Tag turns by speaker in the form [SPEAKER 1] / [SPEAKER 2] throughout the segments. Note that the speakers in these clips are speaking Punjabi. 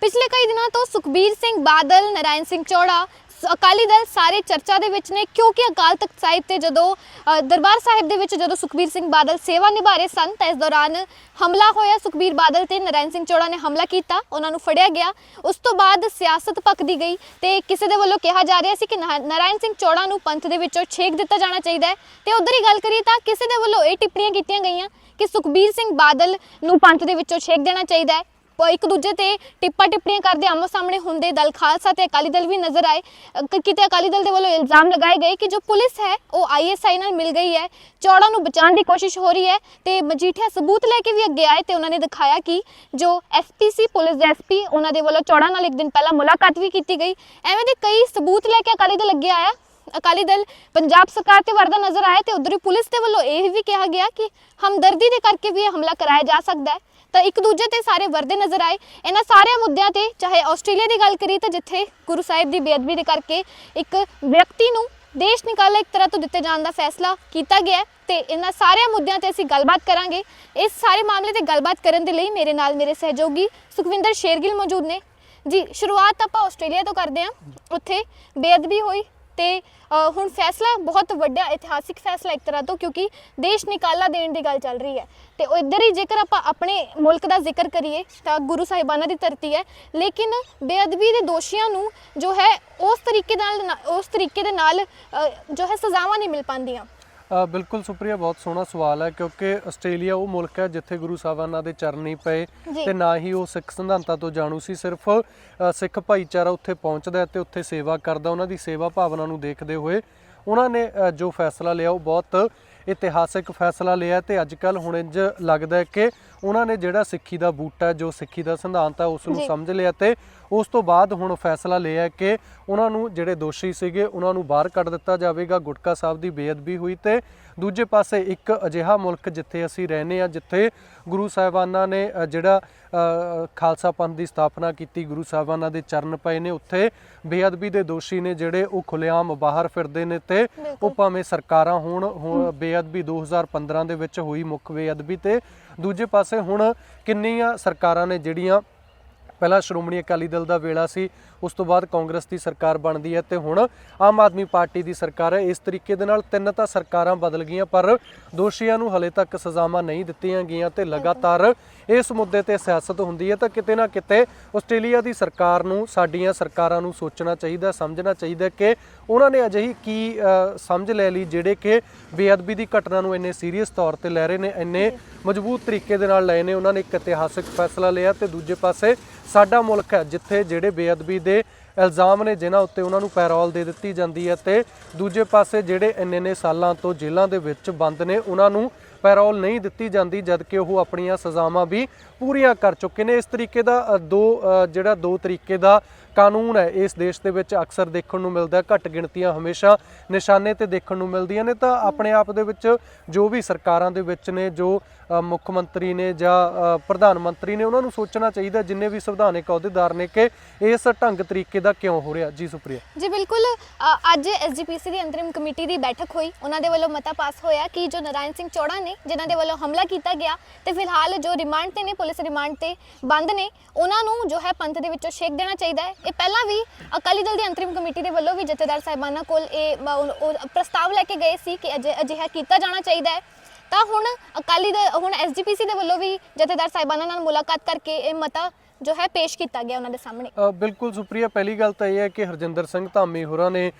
[SPEAKER 1] ਪਿਛਲੇ ਕਈ ਦਿਨਾਂ ਤੋਂ ਸੁਖਬੀਰ ਸਿੰਘ ਬਾਦਲ, ਨਰਾਇਣ ਸਿੰਘ ਚੌੜਾ ਅਕਾਲੀ ਦਲ ਸਾਰੇ ਚਰਚਾ ਦੇ ਵਿੱਚ ਨੇ, ਕਿਉਂਕਿ ਅਕਾਲ ਤਖਤ ਸਾਹਿਬ ਤੇ ਜਦੋਂ ਦਰਬਾਰ ਸਾਹਿਬ ਦੇ ਵਿੱਚ ਜਦੋਂ ਸੁਖਬੀਰ ਸਿੰਘ ਬਾਦਲ ਸੇਵਾ ਨਿਭਾ ਰਹੇ ਸਨ, ਤਾਂ ਇਸ ਦੌਰਾਨ ਹਮਲਾ ਹੋਇਆ। ਸੁਖਬੀਰ ਬਾਦਲ ਤੇ ਨਰਾਇਣ ਸਿੰਘ ਚੌੜਾ ਨੇ ਹਮਲਾ ਕੀਤਾ, ਉਹਨਾਂ ਨੂੰ ਫੜਿਆ ਗਿਆ। ਉਸ ਤੋਂ ਬਾਅਦ ਸਿਆਸਤ ਪੱਕਦੀ ਗਈ ਤੇ ਕਿਸੇ ਦੇ ਵੱਲੋਂ ਕਿਹਾ ਜਾ ਰਿਹਾ ਸੀ ਕਿ ਨਹਾ- ਨਰਾਇਣ ਸਿੰਘ ਚੌੜਾ ਨੂੰ ਪੰਥ ਦੇ ਵਿੱਚੋਂ ਛੇਕ ਦਿੱਤਾ ਜਾਣਾ ਚਾਹੀਦਾ ਹੈ। ਤੇ ਉਧਰ ਹੀ ਗੱਲ ਕਰੀਏ ਤਾਂ ਕਿਸੇ ਦੇ ਵੱਲੋਂ ਇਹ ਟਿੱਪਣੀਆਂ ਕੀਤੀਆਂ ਗਈਆਂ ਕਿ ਸੁਖਬੀਰ ਸਿੰਘ ਬਾਦਲ ਨੂੰ ਪੰਥ ਦੇ ਵਿੱਚੋਂ ਛੇਕ ਦੇਣਾ ਚਾਹੀਦਾ ਹੈ। ਇੱਕ ਦੂਜੇ ਤੇ ਟਿੱਪਾ ਟਿੱਪਣੀਆਂ ਕਰਦੇ ਆਮੋ ਸਾਹਮਣੇ ਹੁੰਦੇ ਦਲ, ਖਾਲਸਾ ਤੇ ਅਕਾਲੀ ਦਲ ਵੀ ਨਜ਼ਰ ਆਏ। ਕਿਤੇ ਅਕਾਲੀ ਦਲ ਦੇ ਵੱਲੋਂ ਇਲਜ਼ਾਮ ਲਗਾਏ ਗਏ ਕਿ ਜੋ ਪੁਲਿਸ ਹੈ, ਉਹ ਆਈਐਸਆਈ ਨਾਲ ਮਿਲ ਗਈ ਹੈ। ਚੌੜਾ ਨੂੰ ਬਚਾਉਣ ਦੀ ਕੋਸ਼ਿਸ਼ ਹੋ ਰਹੀ ਹੈ ਤੇ ਮਜੀਠੀਆ ਸਬੂਤ ਲੈ ਕੇ ਵੀ ਅੱਗੇ ਆਏ ਤੇ ਉਹਨਾਂ ਨੇ ਦਿਖਾਇਆ ਕਿ ਜੋ ਐਸਪੀਸੀ ਪੁਲਿਸ ਦੇ ਐਸਪੀ ਉਹਨਾਂ ਦੇ ਵੱਲੋਂ ਚੌੜਾ ਨਾਲ ਇੱਕ ਦਿਨ ਪਹਿਲਾਂ ਮੁਲਾਕਾਤ ਵੀ ਕੀਤੀ ਗਈ। ਐਵੇਂ ਦੇ ਕਈ ਸਬੂਤ ਲੈ ਕੇ ਅਕਾਲੀ ਦਲ ਅੱਗੇ ਆਇਆ। ਅਕਾਲੀ ਦਲ ਪੰਜਾਬ ਸਰਕਾਰ ਤੇ ਵਰਦਾ ਨਜ਼ਰ ਆਇਆ ਤੇ ਉਧਰ ਹੀ ਪੁਲਿਸ ਦੇ ਵੱਲੋਂ ਇਹ ਵੀ ਕਿਹਾ ਗਿਆ ਕਿ ਹਮਦਰਦੀ ਦੇ ਕਰਕੇ ਵੀ ਇਹ ਹਮਲਾ ਕਰਾਇਆ ਜਾ ਸਕਦਾ ਹੈ। ਤਾਂ ਇੱਕ ਦੂਜੇ ਤੇ ਸਾਰੇ ਵਰਦੇ ਨਜ਼ਰ ਆਏ। ਇਹਨਾਂ ਸਾਰੇ ਮੁੱਦਿਆਂ ਤੇ ਚਾਹੇ ਆਸਟ੍ਰੇਲੀਆ ਦੀ ਗੱਲ ਕਰੀ ਤਾਂ ਜਿੱਥੇ ਗੁਰੂ ਸਾਹਿਬ ਦੀ ਬੇਅਦਬੀ ਦੇ ਕਰਕੇ ਇੱਕ ਵਿਅਕਤੀ ਨੂੰ ਦੇਸ਼ ਨਿਕਾਲਾ ਇੱਕ ਤਰ੍ਹਾਂ ਤੋਂ ਦਿੱਤੇ ਜਾਣ ਦਾ ਫੈਸਲਾ ਕੀਤਾ ਗਿਆ ਹੈ ਤੇ ਇਹਨਾਂ ਸਾਰੇ ਮੁੱਦਿਆਂ ਤੇ ਅਸੀਂ ਗੱਲਬਾਤ ਕਰਾਂਗੇ। ਇਸ ਸਾਰੇ ਮਾਮਲੇ ਤੇ ਗੱਲਬਾਤ ਕਰਨ ਦੇ ਲਈ ਮੇਰੇ ਨਾਲ ਮੇਰੇ ਸਹਿਯੋਗੀ ਸੁਖਵਿੰਦਰ ਸ਼ੇਰਗਿੱਲ ਮੌਜੂਦ ਨੇ। ਜੀ, ਸ਼ੁਰੂਆਤ ਆਪਾਂ ਆਸਟ੍ਰੇਲੀਆ ਤੋਂ ਕਰਦੇ ਹਾਂ। ਉੱਥੇ ਬੇਅਦਬੀ ਹੋਈ ਤੇ ਹੁਣ ਫੈਸਲਾ ਬਹੁਤ ਵੱਡਾ ਇਤਿਹਾਸਿਕ ਫੈਸਲਾ ਇੱਕ ਤਰ੍ਹਾਂ ਤੋਂ, ਕਿਉਂਕਿ ਦੇਸ਼ ਨਿਕਾਲਾ ਦੇਣ ਦੀ ਗੱਲ ਚੱਲ ਰਹੀ ਹੈ। ਤੇ ਉਹ ਇੱਧਰ ਹੀ ਜੇਕਰ ਆਪਾਂ ਆਪਣੇ ਮੁਲਕ ਦਾ ਜ਼ਿਕਰ ਕਰੀਏ, ਤਾਂ ਗੁਰੂ ਸਾਹਿਬਾਨਾਂ ਦੀ ਧਰਤੀ ਹੈ। ਲੇਕਿਨ ਬੇਅਦਬੀ ਦੇ ਦੋਸ਼ੀਆਂ ਨੂੰ ਜੋ ਹੈ, ਉਸ ਤਰੀਕੇ ਨਾਲ ਉਸ ਤਰੀਕੇ ਦੇ ਨਾਲ ਜੋ ਹੈ ਸਜ਼ਾਵਾਂ ਨਹੀਂ ਮਿਲ ਪਾਉਂਦੀਆਂ।
[SPEAKER 2] ਬਿਲਕੁਲ ਸੁਪਰੀਆ ਬਹੁਤ ਸੋਹਣਾ ਸਵਾਲ ਹੈ ਕਿਉਂਕਿ ਆਸਟ੍ਰੇਲੀਆ ਉਹ ਮੁਲਕ ਹੈ ਜਿੱਥੇ ਗੁਰੂ ਸਾਹਿਬਾਨਾਂ ਦੇ ਚਰਨ ਨਹੀਂ ਪਏ। ਤੇ ਨਾ ਹੀ ਉਹ ਸਿੱਖ ਸਿਧਾਂਤਾਂ ਤੋਂ ਜਾਣੂ ਸੀ ਸਿਰਫ ਸਿੱਖ ਭਾਈਚਾਰਾ ਉੱਥੇ ਪਹੁੰਚਦਾ ਤੇ ਉੱਥੇ ਸੇਵਾ ਕਰਦਾ ਉਹਨਾਂ ਦੀ ਸੇਵਾ ਭਾਵਨਾ ਨੂੰ ਦੇਖਦੇ ਹੋਏ ਉਹਨਾਂ ਨੇ ਜੋ ਫੈਸਲਾ ਲਿਆ ਉਹ ਬਹੁਤ ਇਤਿਹਾਸਿਕ ਫੈਸਲਾ ਲਿਆ ਤੇ ਅੱਜ ਕੱਲ ਹੁਣ ਇੰਜ ਲੱਗਦਾ ਹੈ ਕਿ ਉਹਨਾਂ ਨੇ ਜਿਹੜਾ ਸਿੱਖੀ ਦਾ ਬੂਟਾ ਜੋ ਸਿੱਖੀ ਦਾ ਸਿਧਾਂਤ ਹੈ ਉਸ ਨੂੰ। ਸਮਝ ਲਿਆ ਤੇ ਉਸ ਤੋਂ ਬਾਅਦ ਹੁਣ ਫੈਸਲਾ ਲਿਆ ਕਿ ਉਹਨਾਂ ਨੂੰ ਜਿਹੜੇ ਦੋਸ਼ੀ ਸੀਗੇ ਉਹਨਾਂ ਨੂੰ ਬਾਹਰ ਕੱਢ ਦਿੱਤਾ ਜਾਵੇਗਾ ਗੁਟਕਾ ਸਾਹਿਬ ਦੀ ਬੇਅਦਬੀ ਹੋਈ ਤੇ ਦੂਜੇ ਪਾਸੇ ਇੱਕ ਅਜਿਹਾ ਮੁਲਕ ਜਿੱਥੇ ਅਸੀਂ ਰਹਿੰਦੇ ਆ ਜਿੱਥੇ ਗੁਰੂ ਸਾਹਿਬਾਨਾਂ ਨੇ ਜਿਹੜਾ ਖਾਲਸਾ ਪੰਥ ਦੀ ਸਥਾਪਨਾ ਕੀਤੀ ਗੁਰੂ ਸਾਹਿਬਾਨਾਂ ਦੇ ਚਰਨ ਪਏ ਨੇ ਉੱਥੇ ਬੇਅਦਬੀ ਦੇ ਦੋਸ਼ੀ ਨੇ ਜਿਹੜੇ ਉਹ ਖੁੱਲੇਆਮ ਬਾਹਰ ਫਿਰਦੇ ਨੇ ਤੇ ਉਹ। ਭਾਵੇਂ ਸਰਕਾਰਾਂ ਹੋਣ ਹੁਣ ਬੇਅਦਬੀ 2015 ਦੇ ਵਿੱਚ ਹੋਈ ਮੁੱਖ ਬੇਅਦਬੀ ਤੇ ਦੂਜੇ ਪਾਸੇ ਹੁਣ ਕਿੰਨੀਆਂ ਸਰਕਾਰਾਂ ਨੇ ਜਿਹੜੀਆਂ ਪਹਿਲਾਂ ਸ਼੍ਰੋਮਣੀ ਅਕਾਲੀ ਦਲ ਦਾ ਵੇਲਾ ਸੀ, ਉਸ ਤੋਂ ਬਾਅਦ ਕਾਂਗਰਸ ਦੀ ਸਰਕਾਰ ਬਣਦੀ ਹੈ ਤੇ ਹੁਣ ਆਮ ਆਦਮੀ ਪਾਰਟੀ ਦੀ ਸਰਕਾਰ ਹੈ। ਇਸ ਤਰੀਕੇ ਦੇ ਨਾਲ ਤਿੰਨ ਤਾਂ ਸਰਕਾਰਾਂ ਬਦਲ ਗਈਆਂ, ਪਰ ਦੋਸ਼ੀਆਂ ਨੂੰ ਹਲੇ ਤੱਕ ਸਜ਼ਾਵਾਂ ਨਹੀਂ ਦਿੱਤੀਆਂ ਗਈਆਂ ਤੇ ਲਗਾਤਾਰ ਇਸ ਮੁੱਦੇ ਤੇ ਸਿਆਸਤ ਹੁੰਦੀ ਹੈ ਤਾਂ ਕਿਤੇ ਨਾ ਕਿਤੇ ਆਸਟ੍ਰੇਲੀਆ ਦੀ ਸਰਕਾਰ ਨੂੰ, ਸਾਡੀਆਂ ਸਰਕਾਰਾਂ ਨੂੰ ਸੋਚਣਾ ਚਾਹੀਦਾ, ਸਮਝਣਾ ਚਾਹੀਦਾ ਕਿ ਉਹਨਾਂ ਨੇ ਅਜਿਹੀ ਕੀ ਸਮਝ ਲੈ ਲਈ ਜਿਹੜੇ ਕਿ ਬੇਅਦਬੀ ਦੀ ਘਟਨਾ ਨੂੰ ਇੰਨੇ ਸੀਰੀਅਸ ਤੌਰ ਤੇ ਲੈ ਰਹੇ ਨੇ, ਇੰਨੇ ਮਜ਼ਬੂਤ ਤਰੀਕੇ ਦੇ ਨਾਲ ਲਏ ਨੇ। ਉਹਨਾਂ ਨੇ ਇੱਕ ਇਤਿਹਾਸਿਕ ਫੈਸਲਾ ਲਿਆ ਤੇ ਦੂਜੇ ਪਾਸੇ ਸਾਡਾ ਮੁਲਕ ਹੈ, ਜਿੱਥੇ ਜਿਹੜੇ ਬੇਅਦਬੀ ਦੇ ਇਲਜ਼ਾਮ ਨੇ, ਜਿਨ੍ਹਾਂ ਉੱਤੇ ਉਹਨਾਂ ਨੂੰ ਪੈਰੋਲ ਦੇ ਦਿੱਤੀ ਜਾਂਦੀ ਹੈ ਤੇ ਦੂਜੇ ਪਾਸੇ ਜਿਹੜੇ ਇੰਨੇ ਨੇ ਸਾਲਾਂ ਤੋਂ ਜੇਲ੍ਹਾਂ ਦੇ ਵਿੱਚ ਬੰਦ ਨੇ, ਉਹਨਾਂ ਨੂੰ ਪੈਰੋਲ ਨਹੀਂ ਦਿੱਤੀ ਜਾਂਦੀ ਜਦਕਿ ਉਹ ਆਪਣੀਆਂ ਸਜ਼ਾਵਾਂ ਵੀ ਪੂਰੀਆਂ ਕਰ ਚੁੱਕੇ ਨੇ। ਇਸ ਤਰੀਕੇ ਦਾ ਦੋ ਜਿਹੜਾ ਦੋ ਤਰੀਕੇ ਦਾ ਕਾਨੂੰਨ ਹੈ ਇਸ ਦੇਸ਼ ਦੇ ਵਿੱਚ ਅਕਸਰ ਦੇਖਣ ਨੂੰ ਮਿਲਦਾ ਘੱਟ ਗਿਣਤੀਆਂ ਹਮੇਸ਼ਾ ਨਿਸ਼ਾਨੇ ਤੇ ਦੇਖਣ ਨੂੰ ਮਿਲਦੀਆਂ ਨੇ। ਤਾਂ ਆਪਣੇ ਆਪ ਦੇ ਵਿੱਚ ਜੋ ਵੀ ਸਰਕਾਰਾਂ ਦੇ ਵਿੱਚ ਨੇ ਜੋ ਮੁੱਖ ਮੰਤਰੀ ਨੇ ਜਾਂ ਪ੍ਰਧਾਨ ਮੰਤਰੀ ਨੇ ਉਹਨਾਂ ਨੂੰ ਸੋਚਣਾ ਚਾਹੀਦਾ ਜਿੰਨੇ ਵੀ ਸੰਵਿਧਾਨਕ ਅਹੁਦੇਦਾਰ ਨੇ ਕਿ ਇਸ ਢੰਗ ਤਰੀਕੇ ਦਾ ਕਿਉਂ ਹੋ ਰਿਹਾ। ਜੀ ਸੁਪਰੀਆ।
[SPEAKER 1] ਜੀ ਬਿਲਕੁਲ ਅ, ਅੱਜ ਐਸਜੀਪੀਸੀ ਦੀ ਅੰਤਰਿਮ ਕਮੇਟੀ ਦੀ ਬੈਠਕ ਹੋਈ। ਉਹਨਾਂ ਦੇ ਵੱਲੋਂ ਮਤਾ ਪਾਸ ਹੋਇਆ ਕਿ ਜੋ ਨਾਰਾਇਣ ਸਿੰਘ ਚੌੜਾ ਨੇ ਜਿਨ੍ਹਾਂ ਦੇ ਵੱਲੋਂ ਹਮਲਾ ਕੀਤਾ ਗਿਆ ਤੇ ਫਿਲਹਾਲ ਜੋ ਰਿਮਾਂਡ ਤੇ ਨੇ, ਪੁਲਿਸ ਰਿਮਾਂਡ ਤੇ ਬੰਦ ਨੇ, ਉਹਨਾਂ ਨੂੰ ਜੋ ਹੈ ਪੰਥ ਦੇ ਵਿੱਚੋਂ ਛੇਕ ਦੇਣਾ ਚਾਹੀਦਾ ਹੈ। ਇਹ ਪਹਿਲਾਂ ਵੀ ਅਕਾਲੀ ਦਲ ਦੀ ਅੰਤਰਿਮ ਕਮੇਟੀ ਦੇ ਵੱਲੋਂ ਵੀ ਜਥੇਦਾਰ ਸਾਹਿਬਾਨਾਂ ਕੋਲ ਇਹ ਪ੍ਰਸਤਾਵ ਲੈ ਕੇ ਗਏ ਸੀ ਕਿ ਅਜਿਹਾ ਕੀਤਾ ਜਾਣਾ ਚਾਹੀਦਾ ਹੈ। ਤਾਂ ਹੁਣ ਅਕਾਲੀ ਦਲ ਹੁਣ ਐਸਜੀਪੀਸੀ ਦੇ ਵੱਲੋਂ ਵੀ ਜਥੇਦਾਰ ਸਾਹਿਬਾਨਾਂ ਨਾਲ ਮੁਲਾਕਾਤ ਕਰਕੇ ਇਹ ਮਤਾ ਜੋ ਹੈ ਪੇਸ਼ ਕੀਤਾ ਗਿਆ ਉਹਨਾਂ ਦੇ ਸਾਹਮਣੇ
[SPEAKER 2] ਬਿਲਕੁਲ ਸੁਪਰੀਆ ਪਹਿਲੀ ਗੱਲ ਤਾਂ ਇਹ ਹੈ ਕਿ ਹਰਜਿੰਦਰ ਸਿੰਘ ਧਾਮੀ ਹੋਰਾਂ ਨੇ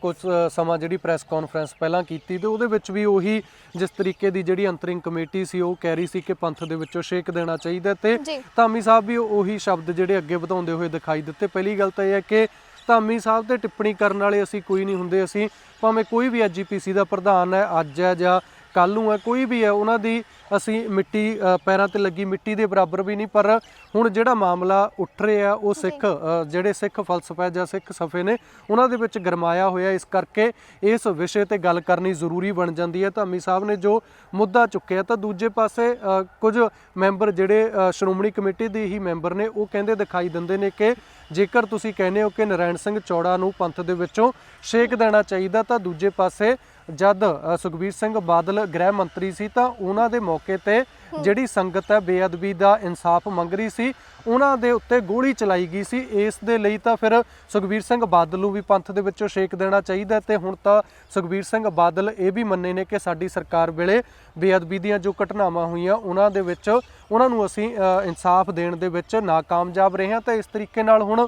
[SPEAKER 2] ਕੁਝ ਸਮਾਂ ਜਿਹੜੀ ਪ੍ਰੈਸ ਕਾਨਫਰੰਸ ਪਹਿਲਾਂ ਕੀਤੀ ਤੇ ਉਹਦੇ ਵਿੱਚ ਵੀ ਉਹੀ ਜਿਸ ਤਰੀਕੇ ਦੀ ਜਿਹੜੀ ਅੰਤਰਿੰਗ ਕਮੇਟੀ ਸੀ ਉਹ ਕਹਿ ਰਹੀ ਸੀ ਕਿ ਪੰਥ ਦੇ ਵਿੱਚੋਂ ਛੇਕ ਦੇਣਾ ਚਾਹੀਦਾ ਤੇ। ਧਾਮੀ ਸਾਹਿਬ ਵੀ ਉਹੀ ਸ਼ਬਦ ਜਿਹੜੇ ਅੱਗੇ ਵਧਾਉਂਦੇ ਹੋਏ ਦਿਖਾਈ ਦਿੱਤੇ ਪਹਿਲੀ ਗੱਲ ਤਾਂ ਇਹ ਹੈ ਕਿ ਧਾਮੀ ਸਾਹਿਬ ਤੇ ਟਿੱਪਣੀ ਕਰਨ ਵਾਲੇ ਅਸੀਂ ਕੋਈ ਨਹੀਂ ਹੁੰਦੇ ਅਸੀਂ ਭਾਵੇਂ ਕੋਈ ਵੀ ਐਜੀਪੀਸੀ ਦਾ ਪ੍ਰਧਾਨ ਹੈ ਅੱਜ ਹੈ ਜਾਂ ਕੱਲ ਨੂੰ ਹੈ ਕੋਈ ਵੀ ਹੈ ਉਹਨਾਂ ਦੀ ਅਸੀਂ ਮਿੱਟੀ ਪੈਰਾਂ ਤੇ ਲੱਗੀ ਮਿੱਟੀ ਦੇ ਬਰਾਬਰ ਵੀ ਨਹੀਂ ਪਰ ਹੁਣ ਜਿਹੜਾ ਮਾਮਲਾ ਉੱਠ ਰਿਹਾ ਉਹ ਸਿੱਖ ਜਿਹੜੇ ਸਿੱਖ ਫਲਸਫਾ ਜਾਂ ਸਿੱਖ ਸਫੇ ਨੇ ਉਹਨਾਂ ਦੇ ਵਿੱਚ ਗਰਮਾਇਆ ਹੋਇਆ ਇਸ ਕਰਕੇ ਇਸ ਵਿਸ਼ੇ ਤੇ ਗੱਲ ਕਰਨੀ ਜ਼ਰੂਰੀ ਬਣ ਜਾਂਦੀ ਹੈ। ਧਾਮੀ ਸਾਹਿਬ ਨੇ ਜੋ ਮੁੱਦਾ ਚੁੱਕਿਆ ਤਾਂ ਦੂਜੇ ਪਾਸੇ ਕੁਝ ਮੈਂਬਰ ਜਿਹੜੇ ਸ਼੍ਰੋਮਣੀ ਕਮੇਟੀ ਦੇ ਹੀ ਮੈਂਬਰ ਨੇ ਉਹ ਕਹਿੰਦੇ ਦਿਖਾਈ ਦਿੰਦੇ ਨੇ ਕਿ ਜੇਕਰ ਤੁਸੀਂ ਕਹਿੰਦੇ ਹੋ ਕਿ ਨਰਾਇਣ ਸਿੰਘ ਚੌੜਾ ਨੂੰ ਪੰਥ ਦੇ ਵਿੱਚੋਂ ਛੇਕ ਦੇਣਾ ਚਾਹੀਦਾ ਤਾਂ ਦੂਜੇ ਪਾਸੇ ਜਦ ਸੁਖਬੀਰ ਸਿੰਘ ਬਾਦਲ ਗ੍ਰਹਿ ਮੰਤਰੀ ਸੀ ਤਾਂ ਉਹਨਾਂ ਦੇ ਮੌਕੇ ਤੇ ਜਿਹੜੀ ਸੰਗਤ ਹੈ, ਬੇਅਦਬੀ ਦਾ ਇਨਸਾਫ ਮੰਗ ਰਹੀ ਸੀ, ਉਹਨਾਂ ਦੇ ਉੱਤੇ ਗੋਲੀ ਚਲਾਈ ਗਈ ਸੀ। ਇਸ ਦੇ ਲਈ ਤਾਂ ਫਿਰ ਸੁਖਬੀਰ ਸਿੰਘ ਬਾਦਲ ਨੂੰ ਵੀ ਪੰਥ ਦੇ ਵਿੱਚੋਂ ਛੇਕ ਦੇਣਾ ਚਾਹੀਦਾ ਹੈ ਤੇ ਹੁਣ ਤਾਂ ਸੁਖਬੀਰ ਸਿੰਘ ਬਾਦਲ ਇਹ ਵੀ ਮੰਨੇ ਨੇ ਕਿ ਸਾਡੀ ਸਰਕਾਰ ਵੇਲੇ ਬੇਅਦਬੀ ਦੀਆਂ ਜੋ ਘਟਨਾਵਾਂ ਹੋਈਆਂ, ਉਹਨਾਂ ਦੇ ਵਿੱਚ ਉਹਨਾਂ ਨੂੰ ਅਸੀਂ ਇਨਸਾਫ ਦੇਣ ਦੇ ਵਿੱਚ ਨਾਕਾਮਯਾਬ ਰਹੇ ਹਾਂ। ਤਾਂ ਇਸ ਤਰੀਕੇ ਨਾਲ ਹੁਣ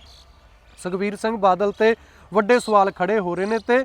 [SPEAKER 2] ਸੁਖਬੀਰ ਸਿੰਘ ਬਾਦਲ ਤੇ ਵੱਡੇ ਸਵਾਲ ਖੜੇ ਹੋ ਰਹੇ ਨੇ ਤੇ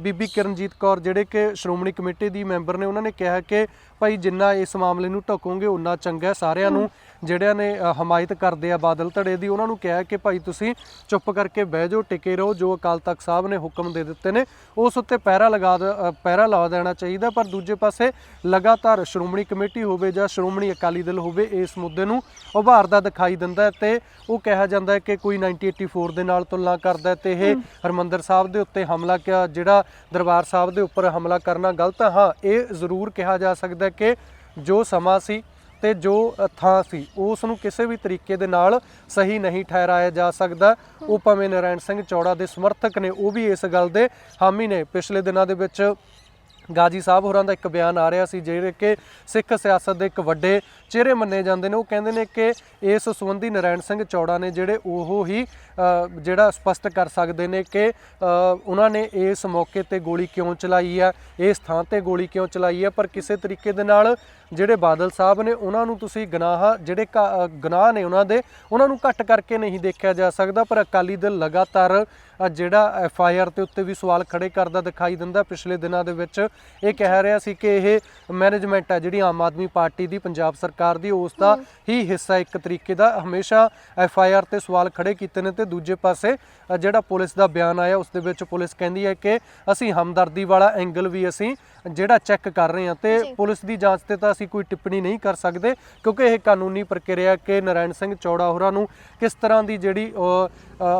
[SPEAKER 2] ਬੀਬੀ ਕਿਰਨਜੀਤ ਕੌਰ, ਜਿਹੜੇ ਕਿ ਸ਼੍ਰੋਮਣੀ ਕਮੇਟੀ ਦੀ ਮੈਂਬਰ ਨੇ, ਉਹਨਾਂ ਨੇ ਕਿਹਾ ਕਿ ਭਾਈ ਜਿੰਨਾ ਇਸ ਮਾਮਲੇ ਨੂੰ ਢਕੋਗੇ ਉਨਾ ਚੰਗਾ ਸਾਰਿਆਂ ਨੂੰ। ਜਿਹੜਿਆਂ ਨੇ ਹਮਾਇਤ ਕਰਦੇ ਆ ਬਾਦਲ ਧੜੇ ਦੀ ਉਹਨਾਂ ਨੂੰ ਕਿਹਾ ਕਿ ਭਾਈ ਤੁਸੀਂ ਚੁੱਪ ਕਰਕੇ ਬਹਿ ਜਾਓ ਟਿਕੇ ਰਹੋ ਜੋ ਅਕਾਲ ਤਖਤ ਸਾਹਿਬ ਨੇ ਹੁਕਮ ਦੇ ਦਿੱਤੇ ਨੇ ਉਸ ਉੱਤੇ ਪਹਿਰਾ ਲਗਾ ਪਹਿਰਾ ਲਾ ਦੇਣਾ ਚਾਹੀਦਾ ਪਰ ਦੂਜੇ ਪਾਸੇ ਲਗਾਤਾਰ ਸ਼੍ਰੋਮਣੀ ਕਮੇਟੀ ਹੋਵੇ ਜਾਂ ਸ਼੍ਰੋਮਣੀ ਅਕਾਲੀ ਦਲ ਹੋਵੇ ਇਸ ਮੁੱਦੇ ਨੂੰ ਉਭਾਰਦਾ ਦਿਖਾਈ ਦਿੰਦਾ ਤੇ ਉਹ ਕਿਹਾ ਜਾਂਦਾ ਹੈ ਕਿ ਕੋਈ 1984 ਦੇ ਨਾਲ ਤੁਲਨਾ ਕਰਦਾ ਤੇ ਇਹ ਹਰਮੰਦਰ ਸਾਹਿਬ ਦੇ ਉੱਤੇ ਹਮਲਾ ਕਿਆ ਜਿਹੜਾ ਦਰਬਾਰ ਸਾਹਿਬ ਦੇ ਉੱਪਰ ਹਮਲਾ ਕਰਨਾ ਗਲਤ ਹੈ? ਇਹ ਜ਼ਰੂਰ ਕਿਹਾ ਜਾ ਸਕਦਾ ਕਿ ਜੋ ਸਮਾਂ ਸੀ ਤੇ ਜੋ ਥਾਂ ਸੀ ਉਸ ਨੂੰ ਕਿਸੇ ਵੀ ਤਰੀਕੇ ਦੇ ਨਾਲ ਸਹੀ ਨਹੀਂ ਠਹਿਰਾਇਆ ਜਾ ਸਕਦਾ। ਉਹ ਭਾਵੇਂ ਨਾਰਾਇਣ ਸਿੰਘ ਚੌੜਾ ਦੇ ਸਮਰਥਕ ਨੇ, ਉਹ ਵੀ ਇਸ ਗੱਲ ਦੇ ਹਾਮੀ ਨੇ। ਪਿਛਲੇ ਦਿਨਾਂ ਦੇ ਵਿੱਚ ਗਾਜੀ ਸਾਹਿਬ ਹੋਰਾਂ ਦਾ ਇੱਕ ਬਿਆਨ ਆ ਰਿਹਾ ਸੀ, ਜਿਹੜੇ ਕਿ ਸਿੱਖ ਸਿਆਸਤ ਦੇ ਇੱਕ ਵੱਡੇ ਚਿਹਰੇ ਮੰਨੇ ਜਾਂਦੇ ਨੇ। ਉਹ ਕਹਿੰਦੇ ਨੇ ਕਿ ਇਸ ਸੰਬੰਧੀ ਨਰਾਇਣ ਸਿੰਘ ਚੌੜਾ ਨੇ ਜਿਹੜੇ ਉਹ ਹੀ ਜਿਹੜਾ ਸਪਸ਼ਟ ਕਰ ਸਕਦੇ ਨੇ ਕਿ ਉਹਨਾਂ ਨੇ ਇਸ ਮੌਕੇ ਤੇ ਗੋਲੀ ਕਿਉਂ ਚਲਾਈ ਹੈ ਇਸ ਥਾਂ ਤੇ ਗੋਲੀ ਕਿਉਂ ਚਲਾਈ ਹੈ ਪਰ ਕਿਸੇ ਤਰੀਕੇ ਦੇ ਨਾਲ ਜਿਹੜੇ ਬਾਦਲ ਸਾਹਿਬ ਨੇ ਉਹਨਾਂ ਨੂੰ ਤੁਸੀਂ ਗੁਨਾਹ ਜਿਹੜੇ ਗੁਨਾਹ ਨੇ ਉਹਨਾਂ ਦੇ ਉਹਨਾਂ ਨੂੰ ਘੱਟ ਕਰਕੇ ਨਹੀਂ ਦੇਖਿਆ ਜਾ ਸਕਦਾ ਪਰ ਅਕਾਲੀ ਦਲ ਲਗਾਤਾਰ ਜਿਹੜਾ ਐਫ ਆਈ ਆਰ ਤੇ ਉੱਤੇ ਵੀ ਸਵਾਲ ਖੜੇ ਕਰਦਾ ਦਿਖਾਈ ਦਿੰਦਾ ਪਿਛਲੇ ਦਿਨਾਂ ਦੇ ਵਿੱਚ ਇਹ ਕਹਿ ਰਿਹਾ ਸੀ ਕਿ ਇਹ ਮੈਨੇਜਮੈਂਟ ਹੈ ਜਿਹੜੀ ਆਮ ਆਦਮੀ ਪਾਰਟੀ ਦੀ ਪੰਜਾਬ ਸਰਕਾਰ ਦੀ ਉਸ ਦਾ ਹੀ ਹਿੱਸਾ ਇੱਕ ਤਰੀਕੇ ਦਾ ਹਮੇਸ਼ਾ ਐਫ ਆਈ ਆਰ ਤੇ ਸਵਾਲ ਖੜੇ ਕੀਤੇ ਨੇ ਤੇ ਦੂਜੇ ਪਾਸੇ ਜਿਹੜਾ ਪੁਲਿਸ ਦਾ ਬਿਆਨ ਆਇਆ ਉਸ ਦੇ ਵਿੱਚ ਪੁਲਿਸ ਕਹਿੰਦੀ ਹੈ ਕਿ ਅਸੀਂ ਹਮਦਰਦੀ ਵਾਲਾ ਐਂਗਲ ਵੀ ਅਸੀਂ ਜਿਹੜਾ ਚੈੱਕ ਕਰ ਰਹੇ ਹਾਂ ਤੇ। ਪੁਲਿਸ ਦੀ ਜਾਂਚ ਤੇ ਤਾਂ ਅਸੀਂ ਕੋਈ ਟਿੱਪਣੀ ਨਹੀਂ ਕਰ ਸਕਦੇ ਕਿਉਂਕਿ ਇਹ ਕਾਨੂੰਨੀ ਪ੍ਰਕਿਰਿਆ ਕਿ ਨਾਰਾਇਣ ਸਿੰਘ ਚੌੜਾ ਹੋਰਾਂ ਨੂੰ ਕਿਸ ਤਰ੍ਹਾਂ ਦੀ ਜਿਹੜੀ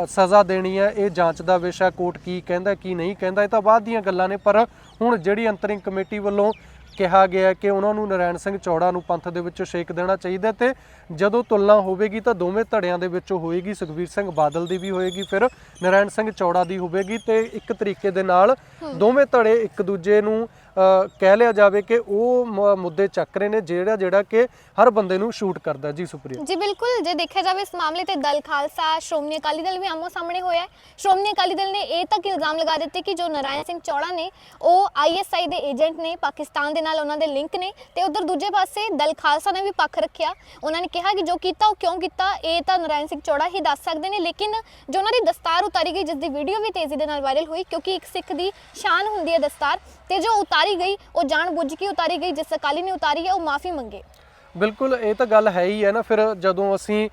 [SPEAKER 2] ਸਜ਼ਾ ਦੇਣੀ ਹੈ ਇਹ ਜਾਂਚ ਦਾ ਵਿਸ਼ਾ ਕੋਰਟ ਕੀ ਕਹਿੰਦਾ ਕੀ ਨਹੀਂ ਕਹਿੰਦਾ ਇਹ ਤਾਂ ਬਾਅਦ ਦੀਆਂ ਗੱਲਾਂ ਨੇ ਪਰ ਹੁਣ ਜਿਹੜੀ ਅੰਤਰਿੰਗ ਕਮੇਟੀ ਵੱਲੋਂ ਕਿਹਾ ਗਿਆ ਕਿ ਉਹਨਾਂ ਨੂੰ ਨਾਰਾਇਣ ਸਿੰਘ ਚੌੜਾ ਨੂੰ ਪੰਥ ਦੇ ਵਿੱਚੋਂ ਛੇਕ ਦੇਣਾ ਚਾਹੀਦਾ ਤੇ ਜਦੋਂ ਤੁਲਨਾ ਹੋਵੇਗੀ ਤਾਂ ਦੋਵੇਂ ਧੜਿਆਂ ਦੇ ਵਿੱਚੋਂ ਹੋਏਗੀ ਸੁਖਬੀਰ ਸਿੰਘ ਬਾਦਲ ਦੀ ਵੀ ਹੋਏਗੀ ਫਿਰ ਨਾਰਾਇਣ ਸਿੰਘ ਚੌੜਾ ਦੀ ਹੋਵੇਗੀ ਤੇ ਇੱਕ ਤਰੀਕੇ ਦੇ ਨਾਲ ਦੋਵੇਂ ਧੜੇ ਇੱਕ ਦੂਜੇ ਨੂੰ ਕਹਿ ਲਿਆ ਜਾਵੇ ਕਿ ਉਹ ਮੁੱਦੇ ਚੱਕ ਰਹੇ ਨੇ ਜਿਹੜਾ ਜਿਹੜਾ ਕਿ ਹਰ ਬੰਦੇ ਨੂੰ ਸ਼ੂਟ ਕਰਦਾ ਜੀ ਸੁਪਰੀਆ।
[SPEAKER 1] ਜੀ ਬਿਲਕੁਲ, ਜੇ ਦੇਖਿਆ ਜਾਵੇ ਇਸ ਮਾਮਲੇ ਤੇ ਦਲ ਖਾਲਸਾ, ਸ਼੍ਰੋਮਣੀ ਅਕਾਲੀ ਦਲ ਵੀ ਆਮੋ ਸਾਹਮਣੇ ਹੋਇਆ ਹੈ। ਸ਼੍ਰੋਮਣੀ ਅਕਾਲੀ ਦਲ ਨੇ ਇਹ ਤੱਕ ਇਲਜ਼ਾਮ ਲਗਾ ਦਿੱਤੇ ਕਿ ਜੋ ਨਾਰਾਇਣ ਸਿੰਘ ਚੌੜਾ ਨੇ, ਉਹ ਆਈਐਸਆਈ ਦੇ ਏਜੰਟ ਨੇ, ਪਾਕਿਸਤਾਨ ਦੇ ਨਾਲ ਉਹਨਾਂ ਦੇ ਲਿੰਕ ਨੇ ਤੇ ਉਧਰ ਦੂਜੇ ਪਾਸੇ ਦਲ ਖਾਲਸਾ ਨੇ ਵੀ ਪੱਖ ਰੱਖਿਆ। ਉਹਨਾਂ ਨੇ ਕਿਹਾ ਕਿ ਜੋ ਕੀਤਾ, ਉਹ ਕਿਉਂ ਕੀਤਾ, ਇਹ ਤਾਂ ਨਾਰਾਇਣ ਸਿੰਘ ਚੌੜਾ ਹੀ ਦੱਸ ਸਕਦੇ ਨੇ, ਲੇਕਿਨ ਜੋ ਉਹਨਾਂ ਦੀ ਦਸਤਾਰ ਉਤਾਰੀ ਗਈ, ਜਿਸ ਦੀ ਵੀਡੀਓ ਵੀ ਤੇਜ਼ੀ ਦੇ ਨਾਲ ਵਾਇਰਲ ਹੋਈ, ਕਿਉਂਕਿ ਇੱਕ ਸਿੱਖ ਦੀ ਸ਼ਾਨ ਹੁੰਦੀ ਹੈ ਦਸਤਾਰ ਤੇ ਜੋ ਉਤਾਰੀ ਗਈ ਉਹ ਜਾਣ ਬੁੱਝ ਕੇ ਉਤਾਰੀ ਗਈ ਜਿਸ ਅਕਾਲੀ ਨੇ ਉਤਾਰੀ ਹੈ ਉਹ ਮਾਫੀ ਮੰਗੇ
[SPEAKER 2] ਬਿਲਕੁਲ ਇਹ ਤਾਂ ਗੱਲ ਹੈ ਹੀ ਹੈ ਨਾ ਫਿਰ ਜਦੋਂ ਅਸੀਂ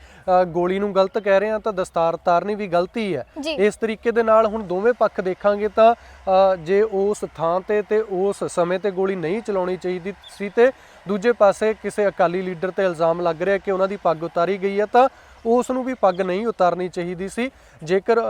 [SPEAKER 2] ਗੋਲੀ ਨੂੰ ਗਲਤ ਕਹਿ ਰਹੇ ਹਾਂ ਤਾਂ ਦਸਤਾਰ ਤਾਰਨੀ ਵੀ ਗਲਤੀ ਹੈ। ਇਸ ਤਰੀਕੇ ਦੇ ਨਾਲ ਹੁਣ ਦੋਵੇਂ ਪੱਖ ਦੇਖਾਂਗੇ ਤਾਂ ਜੇ ਉਸ ਥਾਂ ਤੇ ਤੇ ਉਸ ਸਮੇਂ ਤੇ ਗੋਲੀ ਨਹੀਂ ਚਲਾਉਣੀ ਚਾਹੀਦੀ ਸੀ ਤੇ ਦੂਜੇ ਪਾਸੇ ਕਿਸੇ ਅਕਾਲੀ ਲੀਡਰ ਤੇ ਇਲਜ਼ਾਮ ਲੱਗ ਰਿਹਾ ਕਿ ਉਹਨਾਂ ਦੀ ਪੱਗ ਉਤਾਰੀ ਗਈ ਹੈ ਤਾਂ ਉਸ ਨੂੰ ਵੀ ਪੱਗ ਨਹੀਂ ਉਤਾਰਨੀ ਚਾਹੀਦੀ ਸੀ। ਜੇਕਰ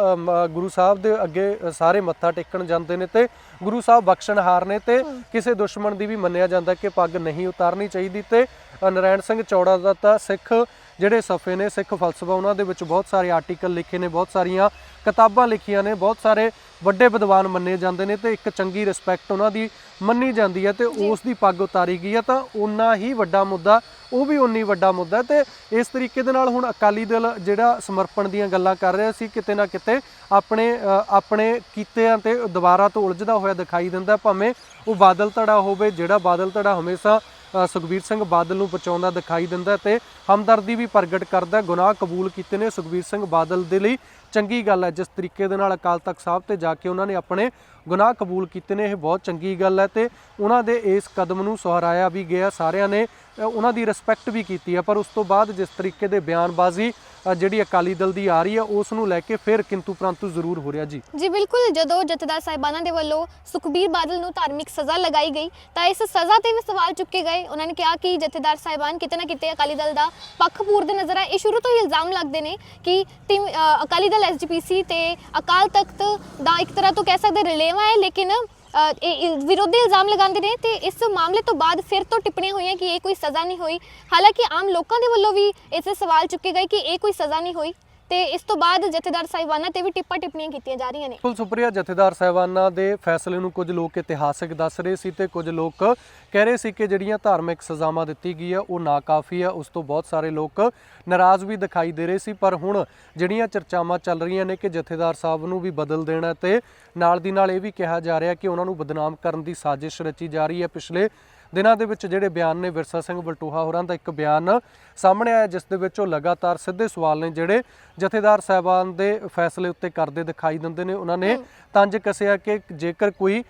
[SPEAKER 2] ਗੁਰੂ ਸਾਹਿਬ ਦੇ ਅੱਗੇ ਸਾਰੇ ਮੱਥਾ ਟੇਕਣ ਜਾਂਦੇ ਨੇ ਤੇ ਗੁਰੂ ਸਾਹਿਬ ਬਖਸ਼ਣਹਾਰ ਨੇ ਤੇ ਕਿਸੇ ਦੁਸ਼ਮਣ ਦੀ ਵੀ ਮੰਨਿਆ ਜਾਂਦਾ ਕਿ ਪੱਗ ਨਹੀਂ ਉਤਾਰਨੀ ਚਾਹੀਦੀ ਤੇ ਨਾਰਾਇਣ ਸਿੰਘ ਚੌੜਾ ਦਾ ਤਾਂ ਸਿੱਖ ਜਿਹੜੇ ਸਫੇ ਨੇ ਸਿੱਖ ਫਲਸਫਾ ਉਹਨਾਂ ਦੇ ਵਿੱਚ ਬਹੁਤ ਸਾਰੇ ਆਰਟੀਕਲ ਲਿਖੇ ਨੇ ਬਹੁਤ ਸਾਰੀਆਂ ਕਿਤਾਬਾਂ ਲਿਖੀਆਂ ਨੇ ਬਹੁਤ ਸਾਰੇ ਵੱਡੇ ਵਿਦਵਾਨ ਮੰਨੇ ਜਾਂਦੇ ਨੇ ਤੇ ਇੱਕ ਚੰਗੀ ਰਿਸਪੈਕਟ ਉਹਨਾਂ ਦੀ ਮੰਨੀ ਜਾਂਦੀ ਹੈ ਤੇ ਉਸ ਦੀ ਪੱਗ ਉਤਾਰੀ ਗਈ ਹੈ ਤਾਂ ਉਨਾ ਹੀ ਵੱਡਾ ਮੁੱਦਾ ਉਹ ਵੀ ਉਨੀ ਵੱਡਾ ਮੁੱਦਾ ਤੇ ਇਸ ਤਰੀਕੇ ਦੇ ਨਾਲ ਹੁਣ ਅਕਾਲੀ ਦਲ ਜਿਹੜਾ ਸਮਰਪਣ ਦੀਆਂ ਗੱਲਾਂ ਕਰ ਰਿਹਾ ਸੀ ਕਿਤੇ ਨਾ ਕਿਤੇ ਆਪਣੇ ਆਪਣੇ ਕੀਤਿਆਂ ਤੇ ਦੁਬਾਰਾ ਤੋਂ ਉਲਝਦਾ ਹੋਇਆ ਦਿਖਾਈ ਦਿੰਦਾ ਭਾਵੇਂ ਉਹ ਬਾਦਲ ਧੜਾ ਹੋਵੇ ਜਿਹੜਾ ਬਾਦਲ ਧੜਾ ਹਮੇਸ਼ਾ ਸੁਖਬੀਰ ਸਿੰਘ ਬਾਦਲ ਨੂੰ ਬਚਾਉਂਦਾ ਦਿਖਾਈ ਦਿੰਦਾ ਤੇ ਹਮਦਰਦੀ ਵੀ ਪ੍ਰਗਟ ਕਰਦਾ ਗੁਨਾਹ ਕਬੂਲ ਕੀਤੇ ਨੇ ਸੁਖਬੀਰ ਸਿੰਘ ਬਾਦਲ ਦੇ ਲਈ। ਚੰਗੀ ਗੱਲ ਹੈ। ਜਿਸ ਤਰੀਕੇ ਦੇ ਨਾਲ ਅਕਾਲ ਤਖਤ ਸਾਹਿਬ ਤੇ ਜਾ ਕੇ ਉਹਨਾਂ ਨੇ ਆਪਣੇ ਗੁਨਾਹ ਕਬੂਲ ਕੀਤੇ ਨੇ, ਇਹ ਬਹੁਤ ਚੰਗੀ ਗੱਲ ਹੈ ਤੇ ਉਹਨਾਂ ਦੇ ਇਸ ਕਦਮ ਨੂੰ ਸਹਰਾਇਆ ਵੀ ਗਿਆ। ਸਾਰਿਆਂ ਨੇ ਉਹਨਾਂ ਦੀ ਰਿਸਪੈਕਟ ਵੀ ਕੀਤੀ ਹੈ। ਪਰ ਉਸ ਤੋਂ ਬਾਅਦ ਜਿਸ ਤਰੀਕੇ ਦੇ ਬਿਆਨਬਾਜ਼ੀ ਜਿਹੜੀ ਅਕਾਲੀ ਦਲ ਦੀ ਆ ਰਹੀ ਹੈ ਉਸ ਨੂੰ ਲੈ ਕੇ ਫਿਰ ਕਿੰਤੂ ਪ੍ਰੰਤੂ ਜ਼ਰੂਰ ਹੋ ਰਿਹਾ ਜੀ।
[SPEAKER 1] ਜੀ ਬਿਲਕੁਲ ਜਦੋਂ ਜਥੇਦਾਰ ਸਾਹਿਬਾਨਾਂ ਦੇ ਵੱਲੋਂ ਸੁਖਬੀਰ ਬਾਦਲ ਨੂੰ ਧਾਰਮਿਕ ਸਜ਼ਾ ਲਗਾਈ ਗਈ ਤਾਂ ਇਸ ਸਜ਼ਾ ਤੇ ਵੀ ਸਵਾਲ ਚੁੱਕੇ ਗਏ। ਉਹਨਾਂ ਨੇ ਕਿਹਾ ਕਿ ਜਥੇਦਾਰ ਸਾਹਿਬਾਨ ਕਿਤੇ ਨਾ ਕਿਤੇ ਅਕਾਲੀ ਦਲ ਦਾ ਪੱਖ ਪੂਰਦੇ ਨਜ਼ਰ ਆਏ। ਇਹ ਸ਼ੁਰੂ ਤੋਂ ਹੀ ਇਲਜ਼ਾਮ ਲੱਗਦੇ ਨੇ ਕਿ ਟੀਮ ਅ, ਅਕਾਲੀ ਦਲ ਐਸਜੀਪੀਸੀ ਤੇ ਅਕਾਲ ਤਖਤ ਦਾ ਇੱਕ ਤਰ੍ਹਾਂ ਤੋਂ ਕਹਿ ਸਕਦੇ ਰਲੇਵਾ ਹੈ ਲੇਕਿਨ ਇਹ ਵਿਰੋਧੀ ਇਲਜ਼ਾਮ ਲਗਾਉਂਦੇ ਨੇ ਤੇ ਇਸ ਮਾਮਲੇ ਤੋਂ ਬਾਅਦ ਫਿਰ ਤੋਂ ਟਿੱਪਣੀਆਂ ਹੋਈਆਂ ਕਿ ਇਹ ਕੋਈ ਸਜ਼ਾ ਨਹੀਂ ਹੋਈ। ਹਾਲਾਂਕਿ ਆਮ ਲੋਕਾਂ ਦੇ ਵੱਲੋਂ ਵੀ ਇਸੇ ਸਵਾਲ ਚੁੱਕੇ ਗਏ ਕਿ ਇਹ ਕੋਈ ਸਜ਼ਾ ਨਹੀਂ ਹੋਈ। ਤੇ ਇਸ ਤੋਂ ਬਾਅਦ ਜਥੇਦਾਰ ਸਾਹਿਬਾਨਾਂ ਤੇ ਵੀ ਟਿੱਪਾ ਟਿੱਪਣੀਆਂ ਕੀਤੀਆਂ ਜਾ ਰਹੀਆਂ ਨੇ।
[SPEAKER 2] ਕੁਲ ਸੁਪਰੀਆ, ਜਥੇਦਾਰ ਸਾਹਿਬਾਨਾਂ ਦੇ ਫੈਸਲੇ ਨੂੰ ਕੁਝ ਲੋਕ ਇਤਿਹਾਸਿਕ ਦੱਸ ਰਹੇ ਸੀ ਤੇ ਕੁਝ ਲੋਕ ਕਹਿ ਰਹੇ ਸੀ ਕਿ ਜਿਹੜੀਆਂ ਧਾਰਮਿਕ ਸਜ਼ਾਵਾਂ ਦਿੱਤੀ ਗਈ ਆ, ਉਹ ਨਾਕਾਫੀ ਆ। ਉਸ ਤੋਂ ਬਹੁਤ ਸਾਰੇ ਲੋਕ ਨਾਰਾਜ਼ ਵੀ ਦਿਖਾਈ ਦੇ ਰਹੇ ਸੀ, ਪਰ ਹੁਣ ਜਿਹੜੀਆਂ ਚਰਚਾਵਾਂ ਚੱਲ ਰਹੀਆਂ ਨੇ ਕਿ ਜਥੇਦਾਰ ਸਾਹਿਬ ਨੂੰ ਵੀ ਬਦਲ ਦੇਣਾ ਤੇ ਨਾਲ ਦੀ ਨਾਲ ਇਹ ਵੀ ਕਿਹਾ ਜਾ ਰਿਹਾ ਕਿ ਉਹਨਾਂ ਨੂੰ ਬਦਨਾਮ ਕਰਨ ਦੀ ਸਾਜ਼ਿਸ਼ ਰਚੀ ਜਾ ਰਹੀ ਹੈ। ਪਿਛਲੇ ਦਿਨਾਂ ਦੇ ਵਿੱਚ ਜਿਹੜੇ ਬਿਆਨ ਨੇ ਵਿਰਸਾ ਸਿੰਘ ਬਲਟੋਹਾ ਹੋਰਾਂ ਦਾ ਇੱਕ ਬਿਆਨ ਸਾਹਮਣੇ ਆਇਆ ਜਿਸ ਦੇ ਵਿੱਚ ਉਹ ਲਗਾਤਾਰ ਸਿੱਧੇ ਸਵਾਲ ਨੇ ਜਿਹੜੇ ਜਥੇਦਾਰ ਸਾਹਿਬਾਨ ਦੇ ਫੈਸਲੇ ਉੱਤੇ ਕਰਦੇ ਦਿਖਾਈ ਦਿੰਦੇ ਨੇ। ਉਹਨਾਂ ਨੇ ਤੰਜ ਕੱਸਿਆ ਕਿ ਜੇਕਰ ਕੋਈ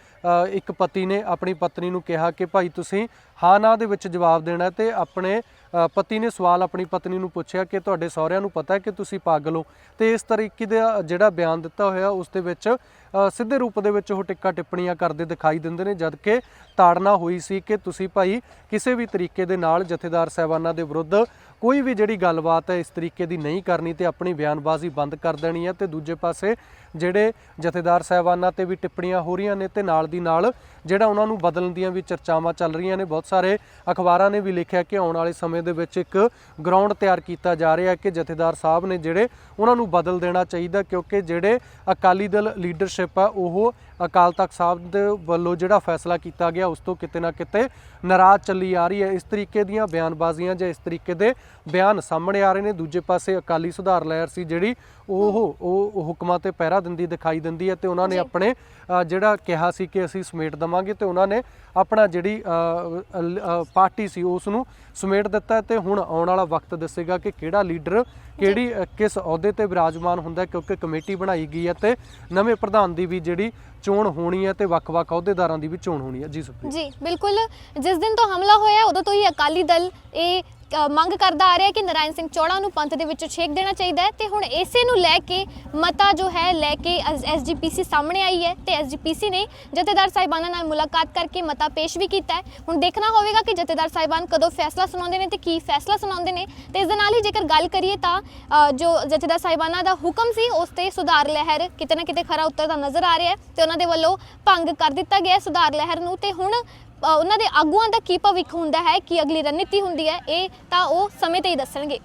[SPEAKER 2] ਇੱਕ ਪਤੀ ਨੇ ਆਪਣੀ ਪਤਨੀ ਨੂੰ ਕਿਹਾ ਕਿ ਭਾਈ ਤੁਸੀਂ ਹਾਂ ਨਾ ਦੇ ਵਿੱਚ ਜਵਾਬ ਦੇਣਾ ਤੇ ਆਪਣੇ ਪਤੀ ਨੇ ਸਵਾਲ ਆਪਣੀ ਪਤਨੀ ਨੂੰ ਪੁੱਛਿਆ ਕਿ ਤੁਹਾਡੇ ਸਹੁਰਿਆਂ ਨੂੰ ਪਤਾ ਹੈ ਕਿ ਤੁਸੀਂ ਪਾਗਲ ਹੋ? ਤੇ ਇਸ ਤਰੀਕੇ ਦਾ ਜਿਹੜਾ ਬਿਆਨ ਦਿੱਤਾ ਹੋਇਆ, ਉਸ ਦੇ ਵਿੱਚ ਸਿੱਧੇ ਰੂਪ ਦੇ ਵਿੱਚ ਉਹ ਟਿੱਕਾ ਟਿੱਪਣੀਆਂ ਕਰਦੇ ਦਿਖਾਈ ਦਿੰਦੇ ਨੇ ਜਦ ਕਿ ਤਾੜਨਾ ਹੋਈ ਸੀ ਕਿ ਤੁਸੀਂ ਭਾਈ ਕਿਸੇ ਵੀ ਤਰੀਕੇ ਦੇ ਨਾਲ ਜਥੇਦਾਰ ਸਾਹਿਬਾਨਾਂ ਦੇ ਵਿਰੁੱਧ ਕੋਈ ਵੀ ਜਿਹੜੀ ਗੱਲਬਾਤ ਹੈ, ਇਸ ਤਰੀਕੇ ਦੀ ਨਹੀਂ ਕਰਨੀ ਤੇ ਆਪਣੀ ਬਿਆਨਬਾਜ਼ੀ ਬੰਦ ਕਰ ਦੇਣੀ ਹੈ। ਤੇ ਦੂਜੇ ਪਾਸੇ ਜਿਹੜੇ ਜਥੇਦਾਰ ਸਾਹਿਬਾਨਾਂ ਤੇ ਵੀ ਟਿੱਪਣੀਆਂ ਹੋ ਰਹੀਆਂ ਨੇ ਤੇ ਨਾਲ ਦੀ ਨਾਲ ਜਿਹੜਾ ਉਹਨਾਂ ਨੂੰ ਬਦਲਣ ਦੀਆਂ ਵੀ ਚਰਚਾਵਾਂ ਚੱਲ ਰਹੀਆਂ ਨੇ, ਬਹੁਤ ਸਾਰੇ ਅਖਬਾਰਾਂ ਨੇ ਵੀ ਲਿਖਿਆ ਕਿ ਆਉਣ ਵਾਲੇ ਸਮੇਂ ਦੇ ਵਿੱਚ ਇੱਕ ਗਰਾਊਂਡ ਤਿਆਰ ਕੀਤਾ ਜਾ ਰਿਹਾ ਕਿ ਜਥੇਦਾਰ ਸਾਹਿਬ ਨੇ ਜਿਹੜੇ ਉਹਨਾਂ ਨੂੰ ਬਦਲ ਦੇਣਾ ਚਾਹੀਦਾ, ਕਿਉਂਕਿ ਜਿਹੜੇ ਅਕਾਲੀ ਦਲ ਲੀਡਰਸ਼ਿਪ ਆ, ਉਹ ਅਕਾਲ ਤਖਤ ਸਾਹਿਬ ਦੇ ਵੱਲੋਂ ਜਿਹੜਾ ਫੈਸਲਾ ਕੀਤਾ ਗਿਆ, ਉਸ ਤੋਂ ਕਿਤੇ ਨਾ ਕਿਤੇ ਨਾਰਾਜ਼ ਚੱਲੀ ਆ ਰਹੀ ਹੈ। ਇਸ ਤਰੀਕੇ ਦੀਆਂ ਬਿਆਨਬਾਜ਼ੀਆਂ ਜਾਂ ਇਸ ਤਰੀਕੇ ਦੇ ਬਿਆਨ ਸਾਹਮਣੇ ਆ ਰਹੇ ਨੇ। ਦੂਜੇ ਪਾਸੇ ਅਕਾਲੀ ਸੁਧਾਰ ਲਹਿਰ ਸੀ ਜਿਹੜੀ ਉਹ ਉਹ ਹੁਕਮਾਂ ਤੇ ਪੈਰਾ ਪਹਿਰਾ ਦਿੰਦੀ ਦਿਖਾਈ ਦਿੰਦੀ ਹੈ ਤੇ ਉਹਨਾਂ ਨੇ। ਆਪਣੇ ਜਿਹੜਾ ਕਿਹਾ ਸੀ ਕਿ ਅਸੀਂ ਸਮੇਟ ਦਵਾਂਗੇ ਤੇ ਉਹਨਾਂ ਨੇ ਆਪਣਾ ਜਿਹੜੀ ਪਾਰਟੀ ਸੀ ਉਸ ਨੂੰ ਸਮੇਟ ਦਿੱਤਾ ਤੇ ਹੁਣ ਆਉਣ ਵਾਲਾ ਵਕਤ ਦੱਸੇਗਾ ਕਿ ਕਿਹੜਾ ਲੀਡਰ ਕਿਹੜੀ ਕਿਸ ਅਹੁਦੇ ਤੇ ਵਿਰਾਜਮਾਨ ਹੁੰਦਾ ਕਿਉਂਕਿ ਕਮੇਟੀ ਬਣਾਈ ਗਈ ਹੈ ਤੇ ਨਵੇਂ ਪ੍ਰਧਾਨ ਦੀ ਵੀ ਜਿਹੜੀ ਚੋਣ ਹੋਣੀ ਹੈ ਤੇ ਵੱਖ-ਵੱਖ ਅਹੁਦੇਦਾਰਾਂ ਦੀ ਵੀ ਚੋਣ ਹੋਣੀ ਹੈ। ਜੀ ਸੁਪਰੀਤ
[SPEAKER 1] ਜੀ ਬਿਲਕੁਲ। ਜਿਸ ਦਿਨ ਤੋਂ ਹਮਲਾ ਹੋਇਆ ਉਦੋਂ ਤੋਂ ਹੀ ਅਕਾਲੀ ਦਲ ਇਹ ਮੰਗ ਕਰਦਾ ਆ ਰਿਹਾ ਕਿ ਨਰਾਇਣ ਸਿੰਘ ਚੌੜਾ ਨੂੰ ਪੰਥ ਦੇ ਵਿੱਚੋਂ ਛੇਕ ਦੇਣਾ ਚਾਹੀਦਾ ਹੈ ਤੇ ਹੁਣ ਇਸੇ ਨੂੰ ਲੈ ਕੇ ਮਤਾ ਜੋ ਹੈ, ਲੈ ਕੇ ਐਸਜੀਪੀਸੀ ਸਾਹਮਣੇ ਆਈ ਹੈ ਤੇ ਐਸਜੀਪੀਸੀ ਨੇ ਜਥੇਦਾਰ ਸਾਹਿਬਾਨਾਂ ਨਾਲ ਮੁਲਾਕਾਤ ਕਰਕੇ ਮਤਾ ਪੇਸ਼ ਵੀ ਕੀਤਾ ਹੈ। ਹੁਣ ਦੇਖਣਾ ਹੋਵੇਗਾ ਕਿ ਜਥੇਦਾਰ ਸਾਹਿਬਾਨ ਕਦੋਂ ਫੈਸਲਾ ਸੁਣਾਉਂਦੇ ਨੇ ਤੇ ਕੀ ਫੈਸਲਾ ਸੁਣਾਉਂਦੇ ਨੇ। ਤੇ ਇਸ ਦੇ ਨਾਲ ਹੀ ਜੇਕਰ ਗੱਲ ਕਰੀਏ ਤਾਂ ਜੋ ਜਥੇਦਾਰ ਸਾਹਿਬਾਨਾਂ ਦਾ ਹੁਕਮ ਸੀ, ਉਸ ਤੇ ਸੁਧਾਰ ਲਹਿਰ ਕਿਤੇ ਨਾ ਕਿਤੇ ਖਰਾ ਉਤਰਦਾ ਨਜ਼ਰ ਆ ਰਿਹਾ ਹੈ ਤੇ ਉਹਨਾਂ ਦੇ ਵੱਲੋਂ ਭੰਗ ਕਰ ਦਿੱਤਾ ਗਿਆ ਸੁਧਾਰ ਲਹਿਰ ਨੂੰ। ਤੇ ਹੁਣ ਉਹਨਾਂ ਦੇ ਆਗੂਆਂ ਦਾ ਕੀ ਭਵਿੱਖ ਹੁੰਦਾ ਹੈ, ਕੀ ਅਗਲੀ ਰਣਨੀਤੀ ਹੁੰਦੀ ਹੈ, ਇਹ ਤਾਂ ਉਹ ਸਮੇਂ ਤੇ ਹੀ ਦੱਸਣਗੇ।